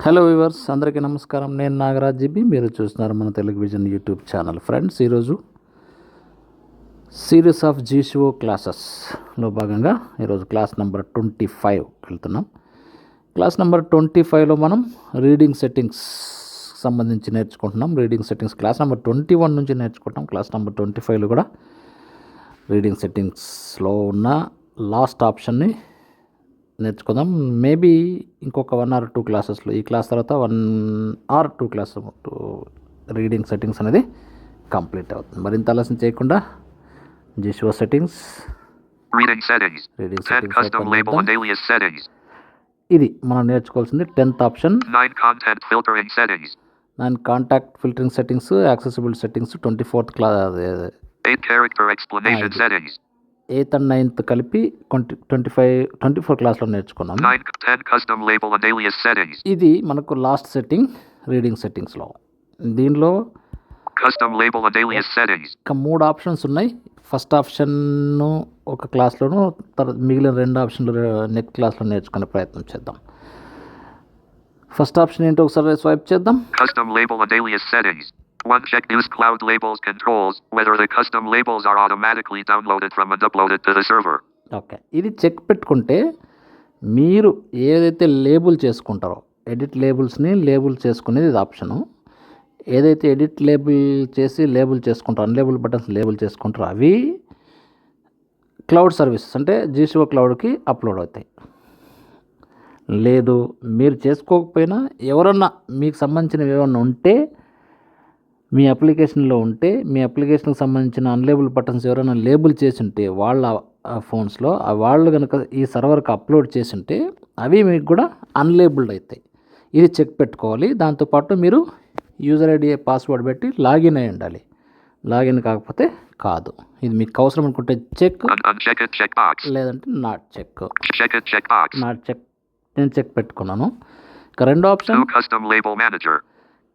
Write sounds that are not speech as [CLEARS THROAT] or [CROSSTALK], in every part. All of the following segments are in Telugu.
హలో వివర్స్ అందరికీ నమస్కారం. నేను నాగరాజ్ జిబి. మీరు చూస్తున్నారు మన Telugu vision YouTube channel. Friends ఈరోజు సిరీస్ ఆఫ్ జీషో క్లాసెస్లో భాగంగా ఈరోజు క్లాస్ నెంబర్ ట్వంటీ ఫైవ్ వెళ్తున్నాం. క్లాస్ నెంబర్ ట్వంటీ ఫైవ్లో మనం రీడింగ్ సెట్టింగ్స్ సంబంధించి నేర్చుకుంటున్నాం. Reading settings class number twenty one నుంచి నేర్చుకుంటాం క్లాస్ నెంబర్ ట్వంటీ ఫైవ్లో కూడా రీడింగ్ సెట్టింగ్స్లో ఉన్న లాస్ట్ ఆప్షన్ని నేర్చుకుందాం మేబీ ఇంకొక వన్ ఆర్ టూ క్లాసెస్లో ఈ క్లాస్ తర్వాత one or two class two reading settings అనేది కంప్లీట్ అవుతుంది మరింత ఆలస్యం చేయకుండా జిషో settings Reading settings. Reading 10 settings custom open label చేద్దాం. and alias settings. ఇది మనం నేర్చుకోవాల్సింది tenth option 9 content filtering settings. And contact filtering settings accessibility settings twenty fourth class 8 character explanation settings. Eighth and ninth కలిపి twenty twenty five twenty four క్లాస్లో నేర్చుకున్నాం. 9 10 custom label and alias settings. ఇది మనకు లాస్ట్ సెట్టింగ్ రీడింగ్ సెట్టింగ్స్లో దీనిలో. ఇంకా మూడు ఆప్షన్స్ ఉన్నాయి. ఫస్ట్ ఆప్షన్ ఒక క్లాస్లోను తర్వాత మిగిలిన రెండు ఆప్షన్లు నెక్స్ట్ క్లాస్లో నేర్చుకునే ప్రయత్నం చేద్దాం. ఫస్ట్ ఆప్షన్ ఏంటో ఒకసారి స్వైప్ చేద్దాం. One check use cloud labels controls whether the custom labels are automatically downloaded from and uploaded to the server. Okay ఇది చెక్ పెట్టుకుంటే మీరు ఏదైతే లేబుల్ చేసుకుంటారో ఎడిట్ లేబుల్స్ని లేబుల్ చేసుకునేది ఇది ఆప్షను ఏదైతే ఎడిట్ లేబుల్ చేసి లేబుల్ చేసుకుంటారో అన్లేబుల్ బటన్స్ లేబుల్ చేసుకుంటారో అవి క్లౌడ్ సర్వీసెస్ అంటే జీసీఓ క్లౌడ్కి అప్లోడ్ అవుతాయి. లేదు మీరు చేసుకోకపోయినా ఎవరన్నా మీకు సంబంధించినవి ఏమన్నా ఉంటే మీ అప్లికేషన్లో ఉంటే మీ అప్లికేషన్కి సంబంధించిన అన్లేబుల్ బటన్స్ ఎవరైనా లేబుల్ చేసి ఉంటే వాళ్ళ ఫోన్స్లో ఆ వాళ్ళు కనుక ఈ సర్వర్కి అప్లోడ్ చేసి ఉంటే అవి మీకు కూడా అన్లేబుల్డ్ అవుతాయి ఇది చెక్ పెట్టుకోవాలి. దాంతోపాటు మీరు యూజర్ ఐడి పాస్వర్డ్ పెట్టి లాగిన్ అయి ఉండాలి. లాగిన్ కాకపోతే కాదు. ఇది మీకు అవసరం అనుకుంటే చెక్ checkbox. లేదంటే నాట్ చెక్. నాట్ చెక్ నేను చెక్ పెట్టుకున్నాను. ఇక రెండో ఆప్షన్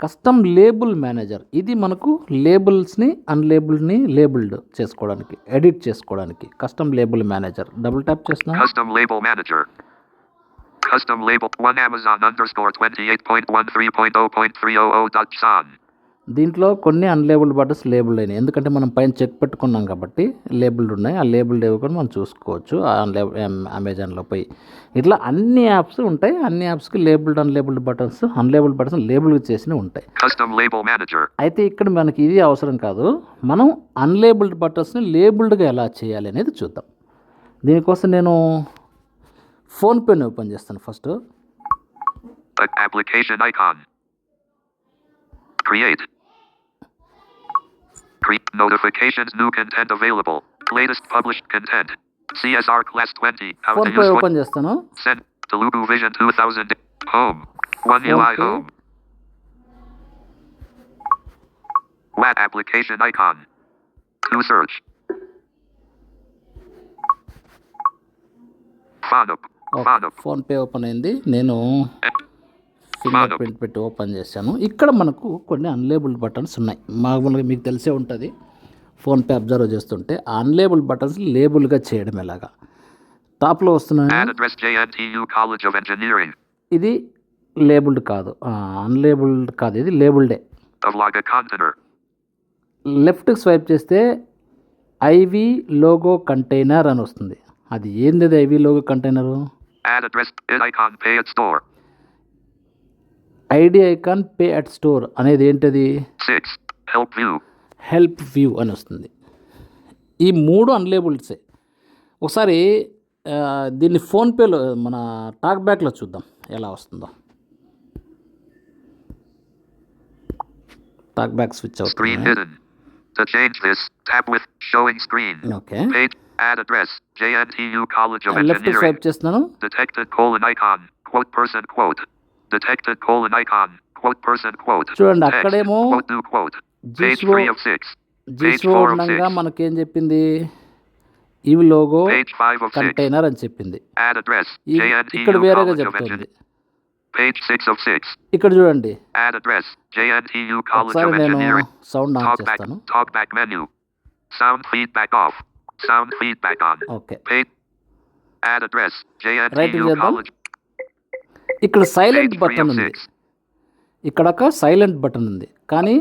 కస్టమ్ లేబుల్ మేనేజర్. ఇది మనకు లేబుల్స్ని అన్లేబుల్ని లేబుల్డ్ చేసుకోవడానికి ఎడిట్ చేసుకోవడానికి. Custom label manager. Double tap చేస్తున్నాం custom label manager custom label 1 Amazon underscore 28.13.0.300.san. దీంట్లో కొన్ని అన్లేబుల్డ్ బటన్స్ లేబుల్డ్ అయినాయి. ఎందుకంటే మనం పైన చెక్ పెట్టుకున్నాం కాబట్టి లేబుల్డ్ ఉన్నాయి. ఆ లేబుల్డ్ ఏవి కూడా మనం చూసుకోవచ్చు. అమెజాన్లో పోయి. ఇట్లా అన్ని యాప్స్ ఉంటాయి. అన్ని యాప్స్కి labelled unlabelled buttons unlabelled buttons label చేసినవి ఉంటాయి. అయితే ఇక్కడ మనకి ఇది అవసరం కాదు. మనం అన్లేబుల్డ్ బటన్స్ని లేబుల్డ్గా ఎలా చేయాలి అనేది చూద్దాం. దీనికోసం నేను ఫోన్పేని ఓపెన్ చేస్తాను first application icon. Create. Cre- notifications. New content available. Latest published content. CSR class 20. How to PhonePe use one. Open చేస్తాను Send. Telugu Vision 2000. Home. One UI Okay. home. WAT application icon. To search. FONUP. FONUP. PhonePe open అయింది నేను ఫింగర్ ప్రింట్ పెట్టి ఓపెన్ చేశాను. ఇక్కడ మనకు కొన్ని అన్లేబుల్డ్ బటన్స్ ఉన్నాయి. మామూలుగా మీకు తెలిసే ఉంటుంది. ఫోన్పే అబ్జర్వ్ చేస్తుంటే ఆ అన్లేబుల్డ్ బటన్స్ లేబుల్గా చేయడం ఎలాగా? టాప్లో వస్తున్నాయి. ఇది లేబుల్డ్ కాదు. అన్లేబుల్డ్ కాదు. ఇది లేబుల్డే. లెఫ్ట్కి స్వైప్ చేస్తే ఐవి లోగో కంటైనర్ అని వస్తుంది. అది ఏంది IV logo container Ad address. Id icon pay at store. ID icon pay at store అనేది ఏంటది 6. Help view. హెల్ప్ వ్యూ అని వస్తుంది ఈ మూడు అన్లేబుల్డ్సే ఒకసారి దీన్ని ఫోన్పేలో మన టాక్ బ్యాక్లో చూద్దాం ఎలా వస్తుందో టాక్ బ్యాక్ స్విచ్ అవుతుంది. Okay Page. Ad address. JNTU College of Engineering. Detected colon icon. Quote person quote. Detected colon icon. Quote person quote. చూడండి. అక్కడేమో Quote new quote. Page జీసో 3 of 6. Page జీసో 4 of ఉండగా 6. మనకేం చెప్పింది ఇవి లోగో Page 5 of 6. కంటైనర్ అని చెప్పింది. ఈ- ఇక్కడ వేరేగా చెప్తుంది Engineering. Page 6 of 6. ఇక్కడ చూడండి ఒకసారి of నేను Engineering. Sound on. చేస్తాను. Sound feedback off. Sound feedback on. Okay Page. Ad address. Right JNTU చేద్దాం. College. ఇక్కడ సైలెంట్ బటన్ ఉంది. ఇక్కడ ఒక సైలెంట్ బటన్ ఉంది. కానీ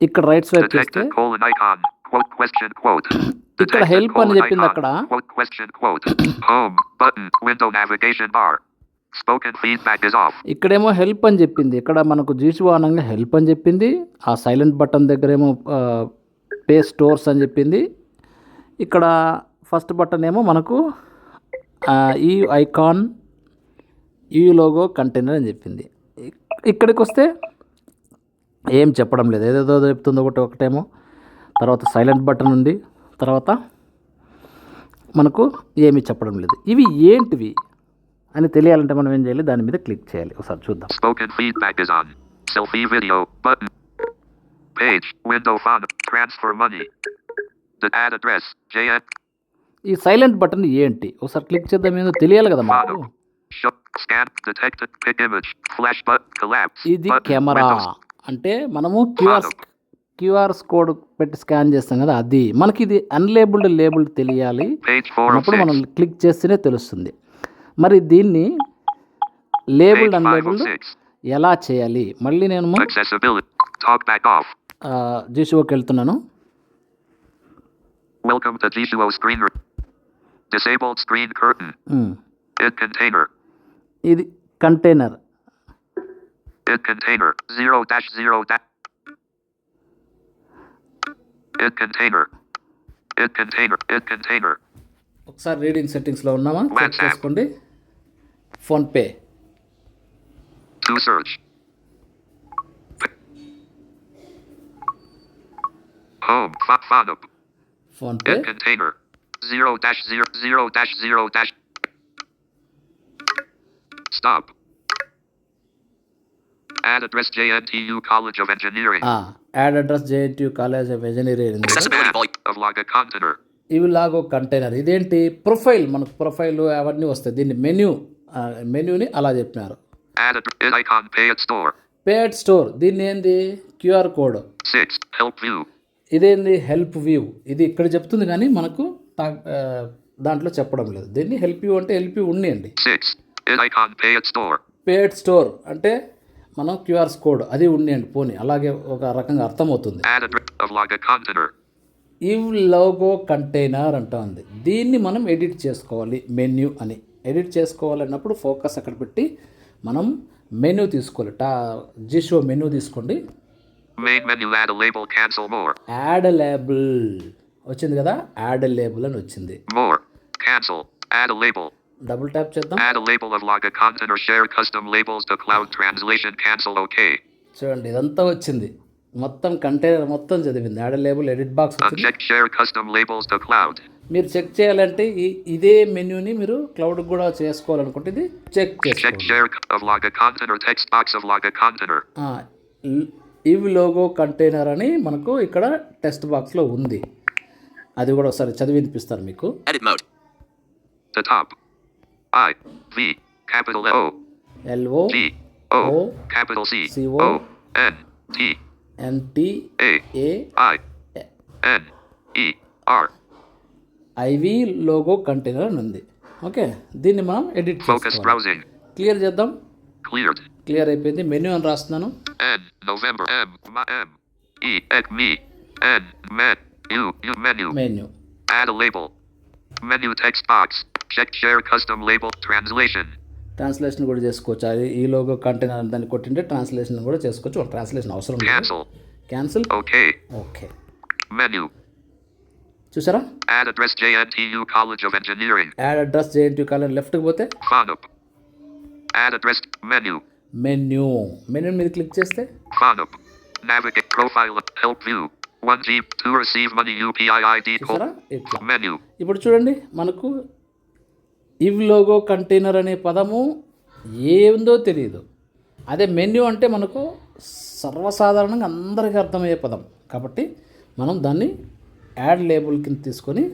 ఇక్కడ రైట్ సైడ్ చూస్తే ఇక్కడ హెల్ప్ అని చెప్పింది అక్కడ. [CLEARS THROAT] ఇక్కడేమో హెల్ప్ అని చెప్పింది. ఇక్కడ మనకు జ్యూసి వాహనంగా హెల్ప్ అని చెప్పింది. ఆ సైలెంట్ బటన్ దగ్గర ఏమో పే స్టోర్స్ అని చెప్పింది. ఇక్కడ ఫస్ట్ బటన్ ఏమో మనకు ఈ ఐకాన్ ఈ లోగో కంటైనర్ అని చెప్పింది. ఇక్కడికి వస్తే ఏం చెప్పడం లేదు. ఏదేదో చెప్తుంది ఒకటి ఒకటేమో. తర్వాత సైలెంట్ బటన్ ఉంది. తర్వాత మనకు ఏమీ చెప్పడం లేదు. ఇవి ఏంటివి అని తెలియాలంటే మనం ఏం చేయాలి? దాని మీద క్లిక్ చేయాలి. ఒకసారి చూద్దాం. Spoken feedback is on selfie video button page window font. Transfer money the add address JN. ఈ సైలెంట్ బటన్ ఏంటి ఒకసారి క్లిక్ చేద్దాం ఏదో తెలియాలి కదా. Collapse. ఇది. కెమెరా. అంటే మనము క్యూఆర్ క్యూఆర్ కోడ్ పెట్టి స్కాన్ చేస్తాం కదా అది మనకి ఇది అన్లేబుల్డ్ లేబుల్ తెలియాలి Page 4 of అన్నప్పుడు 6. మనం క్లిక్ చేస్తేనే తెలుస్తుంది మరి దీన్ని లేబుల్డ్ Page 5 of అన్లేబుల్డ్ 6. ఎలా చేయాలి మళ్ళీ నేను. జీషోకి వెళ్తున్నాను Welcome to G2O screen. Disabled screen curtain. In container. ఇది container In container. 0 dash 0 dash. In container. In container. In container. ఒకసారి రీడింగ్ సెట్టింగ్స్లో ఉన్నామా చెక్. చేసుకోండి PhonePe To search. Home. Fa-. PhonePe In container. 0 dash 0 0 dash 0 dash. Stop. Add address JNTU College of Engineering. Add address JNTU college of engineering. ఇవి లాగో కంటైనర్ ఇదేంటి ప్రొఫైల్ మనకు ప్రొఫైల్ అవన్నీ వస్తాయి దీన్ని మెన్యూ మెన్యూని అలా చెప్పినారు Add a in icon pay at store. Pay at store దీన్ని ఏంది క్యూఆర్ కోడ్ 6. Help view. ఇదేంది హెల్ప్ వ్యూ ఇది ఇక్కడ చెప్తుంది కానీ మనకు దాంట్లో చెప్పడం లేదు. దీన్ని హెల్ప్ యూ అంటే హెల్ప్ యూ ఉండండి. 6. In icon pay at store. Pay at store అంటే మనం క్యూఆర్ కోడ్ అది ఉండండి పోనీ. అలాగే ఒక రకంగా అర్థమవుతుంది. ఇవ్ లోగో కంటైనర్ అంటా ఉంది. దీన్ని మనం ఎడిట్ చేసుకోవాలి. మెన్యూ అని. ఎడిట్ చేసుకోవాలన్నప్పుడు ఫోకస్ అక్కడ పెట్టి మనం మెనూ తీసుకోవాలి. టా జిషో మెనూ తీసుకోండి. యాడ్ లేబుల్ వచ్చింది కదా? యాడ్ లేబుల్ అని వచ్చింది. డబుల్ ట్యాప్ చేద్దాం. చూడండి ఇదంతా వచ్చింది. మొత్తం కంటైనర్ మొత్తం చదివింది. Add label edit box check tyre custom labels డో క్లౌడ్ మీరు చెక్ చేయాలంటే ఈ ఇదే మెనూని మీరు క్లౌడ్ కూడా చేసుకోవాలనుకుంటే చెక్ ఇవ్ లోగో కంటైనర్ అని మనకు ఇక్కడ టెస్ట్ బాక్స్లో ఉంది. అది కూడా ఒకసారి చదివి వినిపిస్తాను మీకు. LO. T. NT. IV logo container అని ఉంది. ఓకే దీన్ని మనం ఎడిట్ చేసుకోవాలి. క్లియర్ చేద్దాం. క్లియర్ అయిపోయింది. మెనూ అని రాస్తున్నాను. E. U. U menu. Menu Add a label. Menu text box. Check share custom label. Translation. Translation కూడా చేసుకోవచ్చు అది ఈ లోగో కంటైనర్ దాన్ని కొట్టింటే ట్రాన్స్లేషన్ కూడా చేసుకోవచ్చు ట్రాన్స్లేషన్ అవసరం లేదు Cancel. Cancel OK. Okay Menu. చూసారా Add address JNTU College of Engineering. Add address JNT college లెఫ్ట్కి పోతే Fanup. Add address. Menu. Menu menu మీద క్లిక్ చేస్తే Fanup. Navigate profile. Help view. 1G to receive money UPI ID చూసారా code. ఇట్లా Menu. ఇప్పుడు చూడండి మనకు ఇవ్ లోగో కంటైనర్ అనే పదము ఏందో తెలియదు అదే మెన్యూ అంటే మనకు సర్వసాధారణంగా అందరికీ అర్థమయ్యే పదం కాబట్టి మనం దాన్ని యాడ్ లేబుల్ కింద తీసుకొని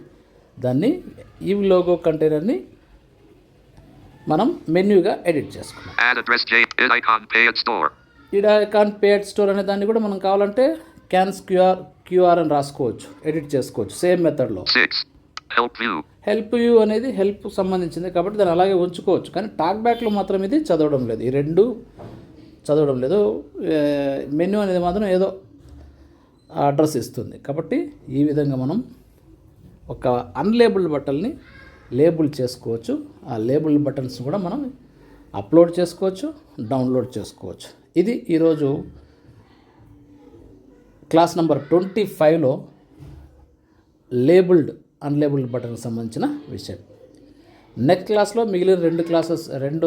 దాన్ని ఇవ్ లోగో కంటైనర్ని మనం మెన్యూగా ఎడిట్ చేసుకున్నాం. ఈడ కాన్ పేడ్ స్టోర్ అనే దాన్ని కూడా మనం కావాలంటే క్యాన్స్ క్యూఆర్ క్యూఆర్ అని రాసుకోవచ్చు ఎడిట్ చేసుకోవచ్చు సేమ్ మెథడ్లో 6. Help view. హెల్ప్ యూ అనేది హెల్ప్ సంబంధించింది కాబట్టి దాన్ని అలాగే ఉంచుకోవచ్చు. కానీ టాక్ బ్యాక్లో మాత్రం ఇది చదవడం లేదు. ఈ రెండు చదవడం లేదు. మెన్యూ అనేది మాత్రం ఏదో అడ్రస్ ఇస్తుంది. కాబట్టి ఈ విధంగా మనం ఒక అన్లేబుల్డ్ బట్టల్ని లేబుల్ చేసుకోవచ్చు. ఆ లేబుల్ బటన్స్ కూడా మనం అప్లోడ్ చేసుకోవచ్చు డౌన్లోడ్ చేసుకోవచ్చు. ఇది ఈరోజు క్లాస్ నెంబర్ ట్వంటీ ఫైవ్లో లేబుల్డ్ అన్లేబుల్డ్ బటన్కి సంబంధించిన విషయం. నెక్స్ట్ క్లాస్లో మిగిలిన రెండు క్లాసెస్ రెండు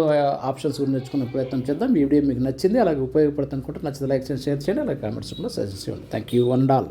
ఆప్షన్స్ గురించి నేర్చుకునే ప్రయత్నం చేద్దాం. ఈ వీడియో మీకు నచ్చింది అలాగే ఉపయోగపడుతుంది అనుకుంటే నచ్చితే లైక్ చేయండి షేర్ చేయండి అలాగే కామెంట్స్ కూడా సజెస్ట్ చేయండి. Thank you one all.